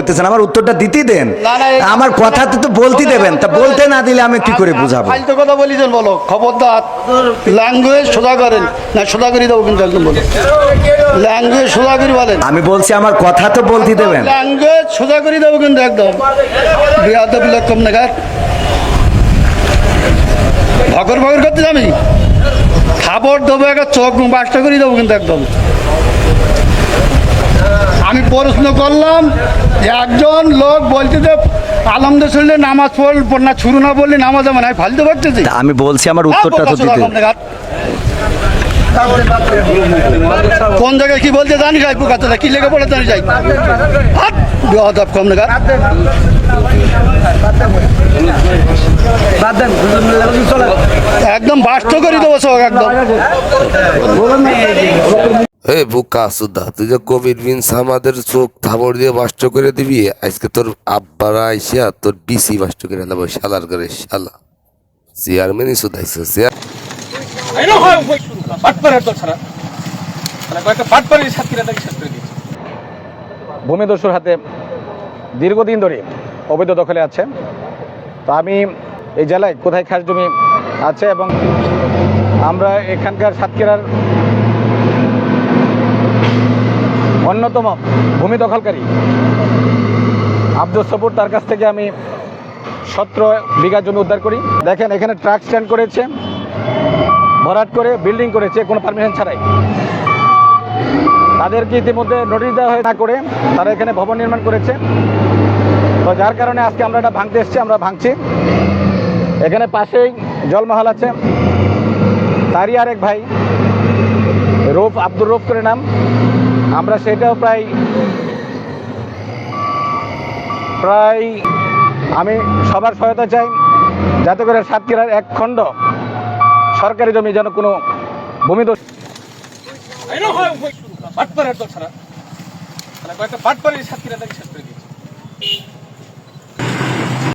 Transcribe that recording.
করতেছেন আমার উত্তরটা দিতে দেন। না, না, আমার কথা তো বলতে দেবেন তা বলতে না দিলে আমি কি করে বুঝাবো? ফালতু কথা বলিছেন বলো। খবরদার। ল্যাঙ্গুয়েজ সোজা করেন। না সোজা করে দেবো কিন্তু একদম বলো। ল্যাঙ্গুয়েজ সোজা করে বলেন। আমি বলছি আমার কথা তো বলতে দেবেন। ল্যাঙ্গুয়েজ সোজা করে দেবো কিন্তু একদম। বিয়াদব লক্ষম নাগার ভগর ভগর করতে আমি খাবার দেবো একটা চোখ বাসটা করে দেবো কিন্তু একদম। আমি প্রশ্ন করলাম একজন লোক বলছে যে আলমদের শুনলে নামাজ পড়ল না ছুরু না বললে নামাজ আমার আমি ফালতে পারতেছি আমি বলছি আমার উত্তরটা তো দিতে। কোন জায়গায় কি বলতে জানি যাই পোকাতে কি লেগে পড়ে জানি যাই হাত বিয়াদব কম নাগার একদম বাস্ত করে দেবো সব একদম। হে বুকা সুদা তুই যে কোভিড মিনস আমাদের চোখ থাবড় দিয়ে বাষ্ট করে দিবি আজকে তোর আব্বারা আইসিয়া তোর ডিসি বাষ্ট করে দেবো শালার করে শালা। চেয়ারম্যানই সুদাইছে চেয়ার দিয়েছে ভূমিদস্যুর হাতে দীর্ঘদিন ধরে অবৈধ দখলে আছে। তো আমি এই জেলায় কোথায় খাস জমি আছে এবং আমরা এখানকার সাতক্ষীরার অন্যতম ভূমি দখলকারী। আব্দুল সবুর তার কাছ থেকে আমি সতেরো বিঘা জমি উদ্ধার করি। দেখেন, এখানে ট্রাক স্ট্যান্ড করেছে, ভরাট করে, বিল্ডিং করেছে, কোনো পারমিশন ছাড়াই। তাদেরকে ইতিমধ্যে নোটিশ দেওয়া হয়ে না করে তারা এখানে ভবন নির্মাণ করেছে। তো যার কারণে আজকে আমরা এটা ভাঙতে এসেছি, আমরা ভাঙছি। এখানে পাশেই জলমহল আছে। তারই আরেক ভাই রূপ আব্দুর রূপ করে নাম। আমরা সেটাও প্রায় প্রায় আমি সবার সহায়তা চাই, যাতে করে সাতক্ষীরার এক খণ্ড সরকারি জমি যেন কোনো ভূমিদোষ বাটপাড়ার তো ছাড়া। কয়েকটা বাটপাড়ির সাতক্ষীরা তাকে করে দিয়েছে।